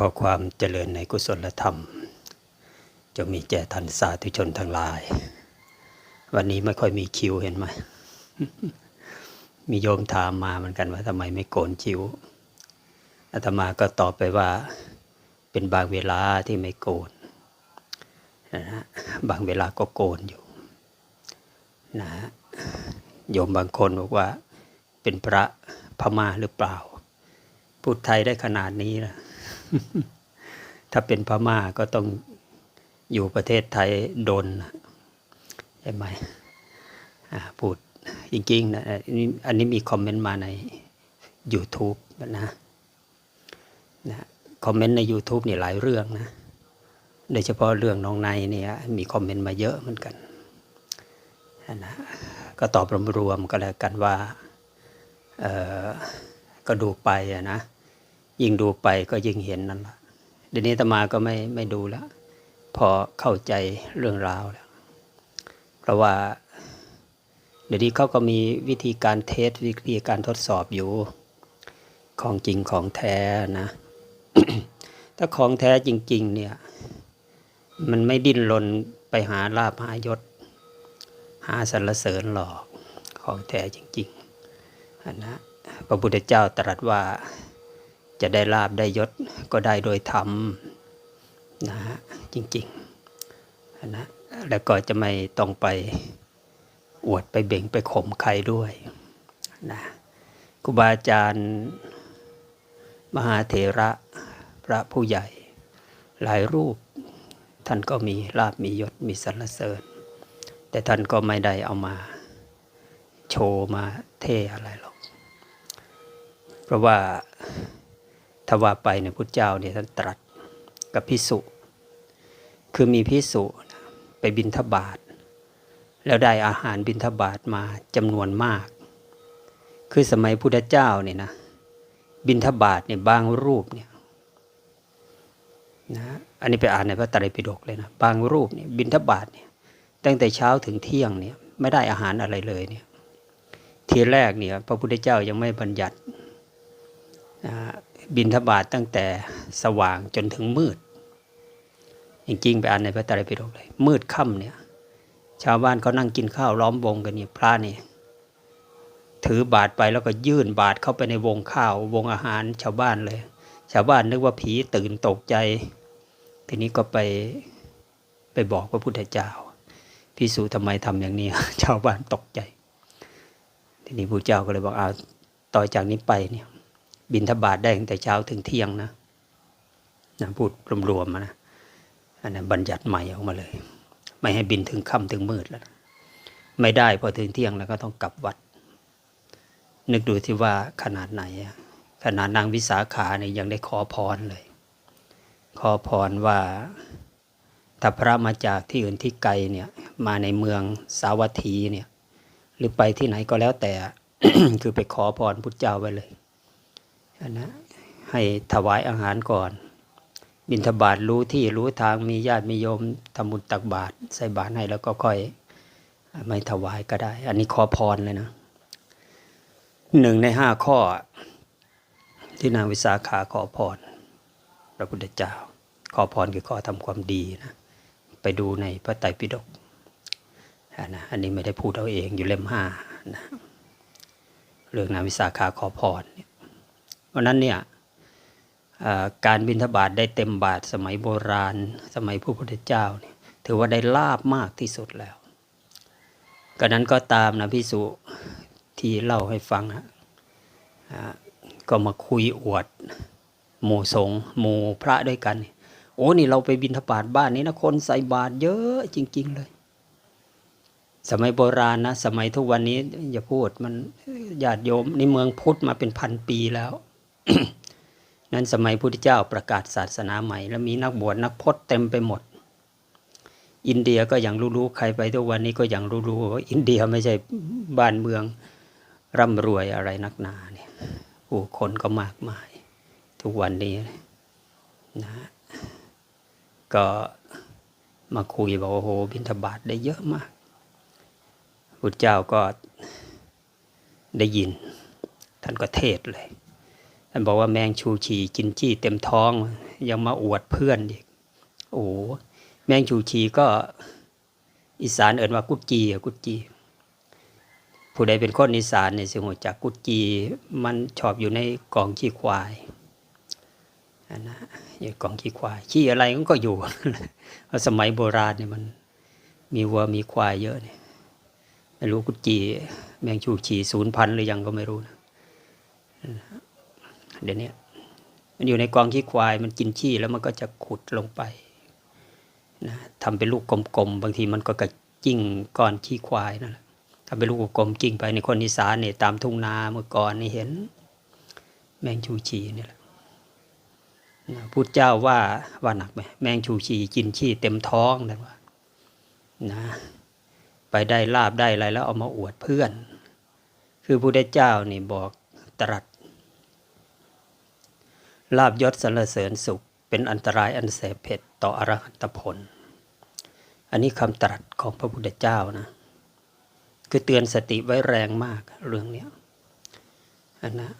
ขอความเจริญในกุศลธรรม จะมีแก่ท่านสาธุชนทั้งหลาย วันนี้ไม่ค่อยมีคิวเห็นไหม มีโยมถามมาเหมือนกันว่าทำไมไม่โกนคิวอาตมาก็ตอบไปว่าเป็นบางเวลาที่ไม่โกนนะฮะบางเวลาก็โกนอยู่นะฮะโยมบางคนบอกว่าเป็นพระพม่าหรือเปล่า พูดไทยได้ขนาดนี้นะ ถ้าเป็นพม่าก็ต้องอยู่ประเทศไทยโดนใช่ไหมพูดจริงๆนะอันนี้มีคอมเมนต์มาใน YouTube นะนะคอมเมนต์ใน YouTube นี่หลายเรื่องนะโดยเฉพาะเรื่องน้องในเนี่ยมีคอมเมนต์มาเยอะเหมือนกันนะก็ตอบรวมๆก็แล้วกันว่าก็ดูไปนะ ยิ่งดูไปก็ยิ่งเห็นนั่นละเดี๋ยวนี้ตมาก็ไม่ไม่ดูแล้ว พอเข้าใจเรื่องราวแล้ว เพราะว่า เดี๋ยวนี้เขาก็มีวิธีการเทสวิธีการทดสอบอยู่ ของจริงของแท้นะ ถ้าของแท้จริง ๆ เนี่ย มันไม่ดิ้นรนไปหาลาภหายศ หาสรรเสริญหรอกของแท้จริงๆอันนะพระพุทธเจ้าตรัสว่า จะได้ลาบได้ยศก็ได้โดยธรรมนะฮะจริงๆนะแล้วก็จะไม่ต้องไปอวดไปเบ่งไปข่มใครด้วยนะครูบาอาจารย์ มหาเถระพระผู้ใหญ่ หลายรูป ท่านก็มีลาบมียศมีสรรเสริญ แต่ท่านก็ไม่ได้เอามา โชว์มาเท่อะไรหรอก เพราะว่า ถ้าว่าไปเนี่ยพุทธเจ้าเนี่ยท่านตรัสกับพิสุคือมีพิสุไปบินทบาท แล้วได้อาหารบินทบาทมาจำนวนมาก คือสมัยพุทธเจ้าเนี่ยนะบินทบาทเนี่ยบางรูปเนี่ยนะอันนี้ไปอ่านในพระไตรปิฎกเลยนะบางรูปเนี่ยบินทบาทเนี่ยตั้งแต่เช้าถึงเที่ยงเนี่ยไม่ได้อาหารอะไรเลยเนี่ยทีแรกเนี่ยพระพุทธเจ้ายังไม่บัญญัตินะ บินทบาทตั้งแต่สว่างจนถึงมืด จริงๆไปอ่านในพระไตรปิฎกเลย มืดค่ำเนี่ย ชาวบ้านเขานั่งกินข้าวล้อมวงกันเนี่ยพระเนี่ยถือบาทไปแล้วก็ยื่นบาทเข้าไปในวงข้าว วงอาหารชาวบ้านเลย ชาวบ้านนึกว่าผีตื่นตกใจ ทีนี้ก็ไปไปบอกพระพุทธเจ้าพิสูจทำไมทำอย่างนี้ ชาวบ้านตกใจ ทีนี้พระเจ้าก็เลยบอกเอาต่อจากนี้ไปเนี่ย บินทบาทได้ตั้งแต่เช้าถึงเที่ยงนะนะพูดรวมๆนะอันนั้นบัญญัติใหม่ออกมาเลย ไม่ให้บินถึงค่ำถึงมืดแล้ว ไม่ได้พอถึงเที่ยงแล้วก็ต้องกลับวัด นึกดูที่ว่าขนาดไหนขนาดนางวิสาขาเนี่ยยังได้ขอพรเลย ขอพรว่าถ้าพระมาจากที่อื่นที่ไกลเนี่ยมาในเมืองสาวัตถีเนี่ยหรือไปที่ไหนก็แล้วแต่ คือไปขอพรพุทธเจ้าไว้เลย นนะให้ถวายอาหารก่อน บิณฑบาตรู้ที่รู้ทางมีญาติมีโยมทำบุญตักบาตรใส่บาตรให้แล้วก็ค่อยไม่ถวายก็ได้ อันนี้ขอพรเลยนะหนึ่งในห้าข้อ ที่นางวิสาขาขอพรพระพุทธเจ้า ขอพรคือขอทำความดีนะไปดูในพระไตรปิฎกอนะอันนี้ไม่ได้พูดเอาเองอยู่เล่มห้านะเรื่องนางวิสาขาขอพร เนี่ยวันนั้นเนี่ยการบิณฑบาตได้เต็มบาทสมัยโบราณ สมัยพระพุทธเจ้าเนี่ยถือว่าได้ลาบมากที่สุดแล้วก็นั้นก็ตามนะพิสุที่เล่าให้ฟังนะก็มาคุยอวดหมู่สงฆ์หมู่พระด้วยกัน โอ้นี่เราไปบินทบาทบ้านนี้นะคนใส่บาตรเยอะจริง ๆ เลย สมัยโบราณนะ สมัยทุกวันนี้อย่าพูดมันญาติโยมในเมืองพุทธมาเป็นพันปีแล้ว นั้นสมัยพุทธเจ้าประกาศศาสนาใหม่ แล้วมีนักบวชนักพจน์เต็มไปหมด อินเดียก็ยังรู้ๆใครไปทุกวันนี้ก็ยังรู้ๆว่าอินเดียไม่ใช่บ้านเมืองร่ำรวยอะไรนักหนาเนี่ยผู้คนก็มากมาย ทุกวันนี้นะก็มาคุยบอกโอ้โหบิณฑบาตได้เยอะมากพุทธเจ้าก็ได้ยิน ท่านก็เทศเลย ท่านบอกว่าแมงชูชีกินจี้เต็มท้อง ยังมาอวดเพื่อนอีกโอ้แมงชูชีก็ อีสานเอ่นว่ากุดจีอะกุดจี ผู้ใดเป็นคนอีสานเนี่ยสิหัวจากกุดจี มันชอบอยู่ในกองขี้ควายอันนะอยู่กองขี้ควายขี้อะไรมันก็อยู่เพราะสมัยโบราณเนี่ยมัน มีวัวมีควายเยอะเนี่ยไม่รู้กุดจี แมงชูชีศูนย์พันหรือยังก็ไม่รู้นะ เดี๋ยวนี้มันอยู่ในกองขี้ควายมันกินขี้แล้วมันก็จะขุดลงไปนะทำเป็นลูกกลมๆบางทีมันก็กระจิ้งก้อนขี้ควายนั่นแหละทำเป็นลูกกลมจิ้งไปในคนอีสานเนี่ยตามทุ่งนาเมื่อก่อนนี่เห็น แมงชูชีนี่แหละนะพุทธเจ้าว่าว่าหนักไหมแมงชูชีกินขี้เต็มท้องนะว่านะไปได้ลาบได้อะไรแล้วเอามาอวดเพื่อน คือพระพุทธเจ้านี่บอกตรัส ลาบยศสรรเสริญสุข เป็นอันตรายอันแสบเผ็ดต่ออรหัตผล อันนี้คำตรัสของพระพุทธเจ้านะ คือเตือนสติไว้แรงมากเรื่องเนี้ยอันนะ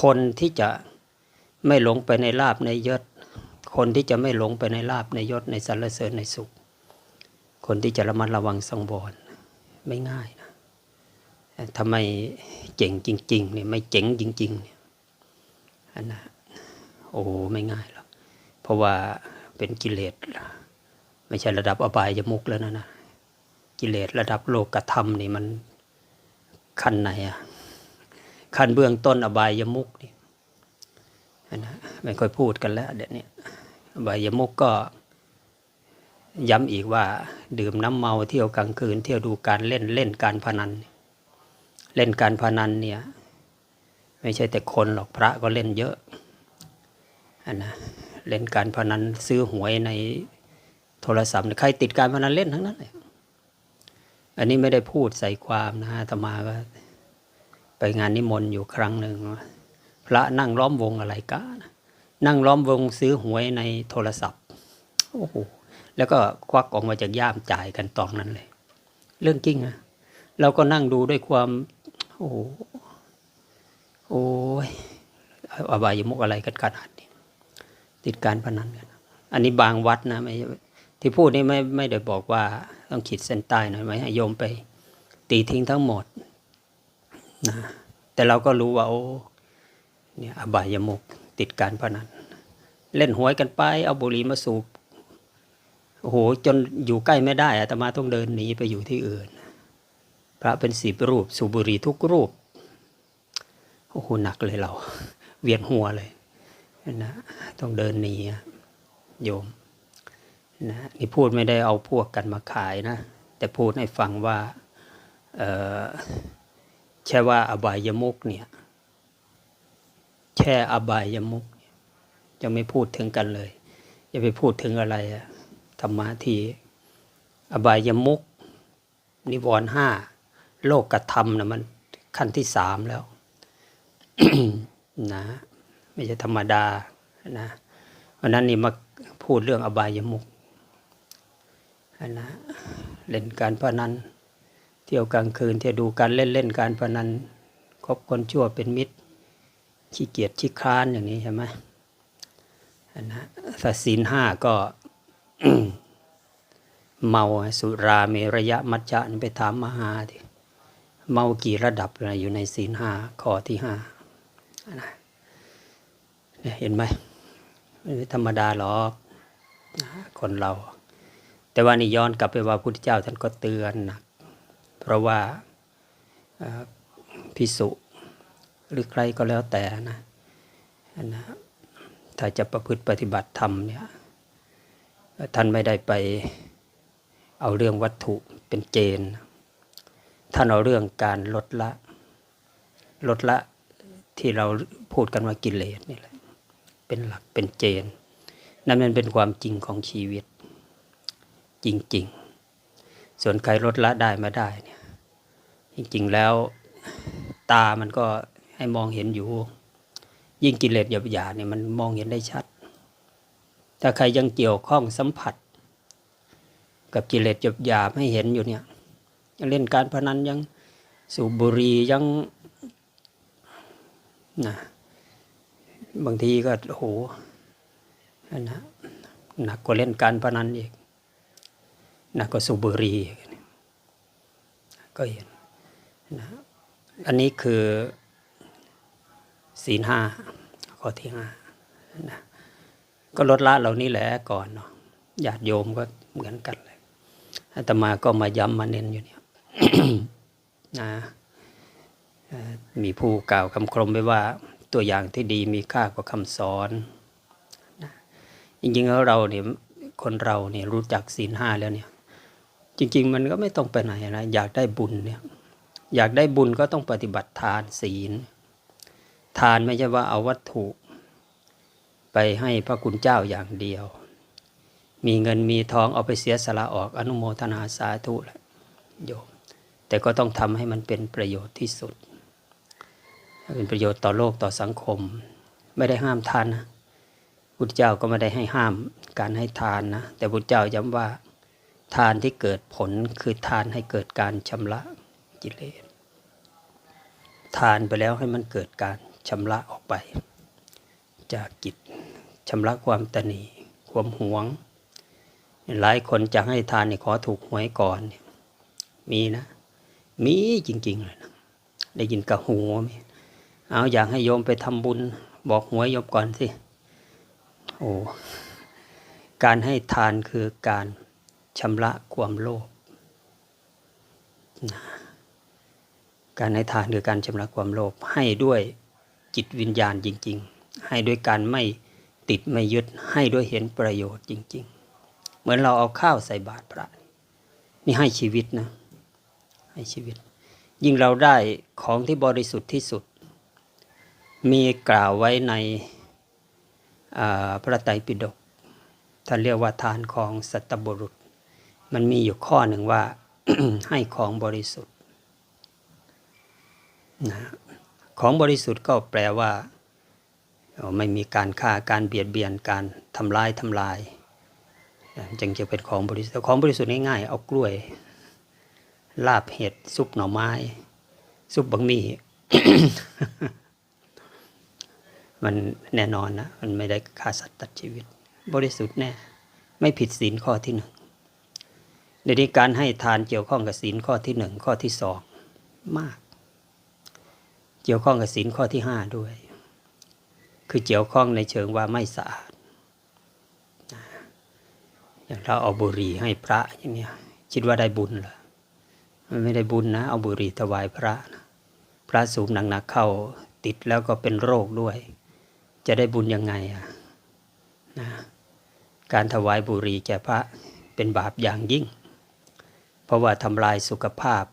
คนที่จะไม่หลงไปในลาบในยศ คนที่จะไม่หลงไปในลาบในยศในสรรเสริญในสุข คนที่จะระมัดระวังสังวรไม่ง่ายนะทำไมเจ๋งจริงๆเนี่ยไม่เจ๋งจริงๆเนี่ยอันนะ โอ้ไม่ง่ายหรอกเพราะว่าเป็นกิเลสไม่ใช่ระดับอบายยมุกแล้วนะนะกิเลสระดับโลกธรรมนี่มันขั้นไหนอะขั้นเบื้องต้นอบายยมุกนี่นะไม่ค่อยพูดกันแล้วเดี๋ยวนี้อบายยมุกก็ย้ำอีกว่าดื่มน้ำเมาเที่ยวกลางคืน เที่ยวดูการเล่นเล่นการพนัน เล่นการพนันเนี่ย ไม่ใช่แต่คนหรอกพระก็เล่นเยอะ นนะเล่นการพนันซื้อหวยในโทรศัพท์ใครติดการพนันเล่นทั้งนั้นเลยอันนี้ไม่ได้พูดใส่ความนะอาตมาก็ไปงานนิมนต์อยู่ครั้งหนึ่งพระนั่งล้อมวงอะไรกันนั่งล้อมวงซื้อหวยในโทรศัพท์โอ้โหแล้วก็ควักออกมาจากย่ามจ่ายกันตอนนั้นเลย เรื่องจริงอะเราก็นั่งดูด้วยความ โอ้โหโอ้ยอบายมุกอะไรกันขนาด ติดการพนันกัน อันนี้บางวัดนะไม่ที่พูดนี่ไม่ไม่ได้บอกว่าต้องขีดเส้นใต้หน่อยไหมให้โยมไปตีทิ้งทั้งหมดนะแต่เราก็รู้ว่าโอ้เนี่ยอบายมุกติดการพนัน เล่นหวยกันไป เอาบุหรี่มาสูบโอ้โหจนอยู่ใกล้ไม่ได้อาตมาต้องเดินหนีไปอยู่ที่อื่น พระเป็นสิบรูปสูบบุหรี่ทุกรูปโอ้โหหนักเลยเรา เวียนหัวเลย นะต้องเดินหนีโยมนะนี่พูดไม่ได้เอาพวกกันมาขายนะ แต่พูดให้ฟังว่าแช่ว่าอบายมุกเนี่ยแช่อบายมุกจะไม่พูดถึงกันเลยอย่าไปพูดถึงอะไรธรรมะที่อบายมุกนิวรณ์ห้าโลกกระทำนะมันขั้นที่สามแล้วนะ ไม่ใช่ธรรมดานะเพราะนั้นนี่มาพูดเรื่องอบายมุกนะเล่นการพนันเที่ยวกลางคืนเที่ยวดูการเล่นเล่นการพนันคบคนชั่วเป็นมิตรขี้เกียจขี้ค้านอย่างนี้ใช่ไหมนะถ้าศีลห้าก็เมาสุราเมระยะมัจจะนี่ไปถามมหาทีเมากี่ระดับอยู่ในศีลห้าข้อที่ห้านะ เห็นไหมไม่ธรรมดาหรอกคนเรา แต่ว่านี่ย้อนกลับไปว่าพุทธเจ้าท่านก็เตือนนักเพราะว่าพิสุหรือใครก็แล้วแต่นะนะถ้าจะประพฤติปฏิบัติธรรมเนี่ยท่านไม่ได้ไปเอาเรื่องวัตถุเป็นเจน ท่านเอาเรื่องการลดละ ลดละที่เราพูดกันว่ากิเลสนี่แหละ เป็นหลักเป็นเจน นั่นมันเป็นความจริงของชีวิต จริง ๆ ส่วนใครลดละได้มาได้เนี่ยจริง ๆ แล้วตามันก็ให้มองเห็นอยู่ ยิ่งกิเลสหยาบๆเนี่ยมันมองเห็นได้ชัด ถ้าใครยังเกี่ยวข้องสัมผัส กับกิเลสหยาบๆให้เห็นอยู่เนี่ยยังเล่นการพนันยังสูบบุหรี่ยังนะ บางทีก็โหอันนะหนักกว่าเล่นการพนันอีกหนักกว่าสูบบุหรี่ก็เห็นนะอันนี้คือศีลห้าข้อที่ห้านะก็ลดละเหล่านี้แหละก่อนเนาะญาติโยมก็เหมือนกันเลยอาตมาก็มาย้ำมาเน้นอยู่เนี่ยนะมีผู้กล่าวคำครมไว้ว่า ตัวอย่างที่ดีมีค่ากว่าคำสอนนะจริงๆแล้วเราเนี่ยคนเราเนี่ยรู้จักศีลห้าแล้วเนี่ย จริง ๆ มันก็ไม่ต้องไปไหนนะอยากได้บุญเนี่ยอยากได้บุญก็ต้องปฏิบัติทานศีล ทานไม่ใช่ว่าเอาวัตถุ ไปให้พระคุณเจ้าอย่างเดียว มีเงินมีทองเอาไปเสียสละออกอนุโมทนาสาธุแหละโยมแต่ก็ต้องทำให้มันเป็นประโยชน์ที่สุด เป็นประโยชน์ต่อโลกต่อสังคม ไม่ได้ห้ามทานนะพุทธเจ้าก็ไม่ได้ให้ห้ามการให้ทานนะแต่พุทธเจ้าย้ำว่าทานที่เกิดผลคือทานให้เกิดการชำระกิเลสทานไปแล้วให้มันเกิดการชำระออกไป จากกิจชำระความตนีความหวง หลายคนจะให้ทานเนี่ยขอถูกหวยก่อนมีนะ มีจริงๆเลยนะได้ยินกับหูไหม เอาอยากให้โยมไปทำบุญ บอกหวยโยมก่อนสิ โอ้ การให้ทานคือการชำระความโลภการให้ทานคือการชำระความโลภให้ด้วยจิตวิญญาณจริง ๆ ให้ด้วยการไม่ติดไม่ยึดให้ด้วยเห็นประโยชน์จริง ๆ เหมือนเราเอาข้าวใส่บาตรพระ นี่ให้ชีวิตนะ ให้ชีวิต ยิ่งเราได้ของที่บริสุทธิ์ที่สุด มีกล่าวไว้ในพระไตรปิฎกท่านเรียกว่าทานของสัตบุรุษ มันมีอยู่ข้อหนึ่งว่าให้ของบริสุทธิ์นะของบริสุทธิ์ก็แปลว่า ไม่มีการฆ่าการเบียดเบียนการทำลายทำลายจึงจะเป็นของบริสุทธิ์ของบริสุทธิ์ง่ายๆเอากล้วย ลาบเห็ดซุปหน่อไม้ ซุปบะหมี่ มันแน่นอนนะมันไม่ได้ฆ่าสัตว์ตัดชีวิต บริสุทธิ์แน่ ไม่ผิดศีลข้อที่หนึ่งในนี้การให้ทานเกี่ยวข้องกับศีลข้อที่หนึ่งข้อที่สองมาก เกี่ยวข้องกับศีลข้อที่ห้าด้วย คือเกี่ยวข้องในเชิงว่าไม่สะอาดอย่างเราเอาบุหรี่ให้พระอย่างเนี้ยคิดว่าได้บุญเหรอมันไม่ได้บุญนะ เอาบุหรี่ถวายพระนะพระสูบหนักๆเข้าติดแล้วก็เป็นโรคด้วย จะได้บุญยังไงอะนะการถวายบุหรี่แก่พระเป็นบาปอย่างยิ่ง เพราะว่าทำลายสุขภาพ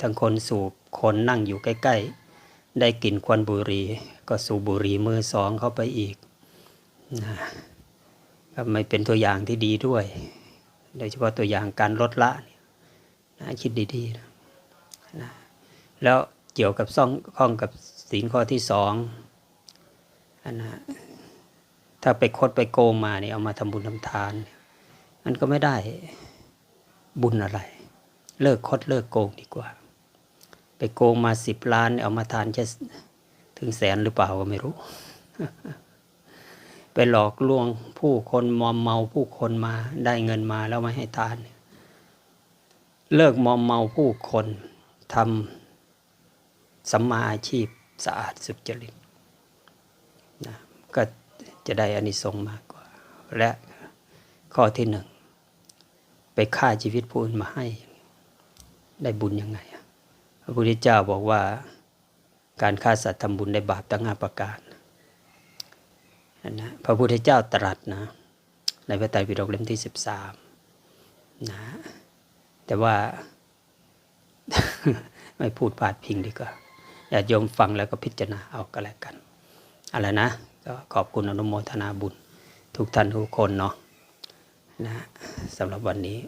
ทั้งคนสูบคนนั่งอยู่ใกล้ ๆ ได้กลิ่นควันบุหรี่ก็สูบบุหรี่มือสองเข้าไปอีกนะก็ไม่เป็นตัวอย่างที่ดีด้วย โดยเฉพาะตัวอย่างการลดละนะคิดดีๆนะนะแล้วเกี่ยวกับซ่องข้องกับศีลข้อที่สอง นนะถ้าไปคดไปโกงมาเนี่ยเอามาทำบุญทำทาน มันก็ไม่ได้บุญอะไร เลิกคดเลิกโกงดีกว่า ไปโกงมาสิบล้านเอามาทานแค่ถึงแสนหรือเปล่าก็ไม่รู้ ไปหลอกลวงผู้คนมอมเมาผู้คนมาได้เงินมาแล้วไม่ให้ทาน เลิกมอมเมาผู้คนทำสัมมาอาชีพสะอาดสุจริต ก็จะได้อานิสงส์มากกว่า และข้อที่หนึ่งไปฆ่าชีวิตผู้อื่นมาให้ ได้บุญยังไงพระพุทธเจ้าบอกว่าการฆ่าสัตว์ทำบุญได้บาปตั้งห้าประการนะพระพุทธเจ้าตรัสนะในพระไตรปิฎกเล่มที่สิบสามนะแต่ว่า ไม่พูดพาดพิงดีกว่าญาติโยมฟังแล้วก็พิจารณาเอาก็แล้วกันอะไรนะ ก็ขอบคุณอนุโมทนาบุญทุกท่านทุกคนเนาะนะสำหรับวันนี้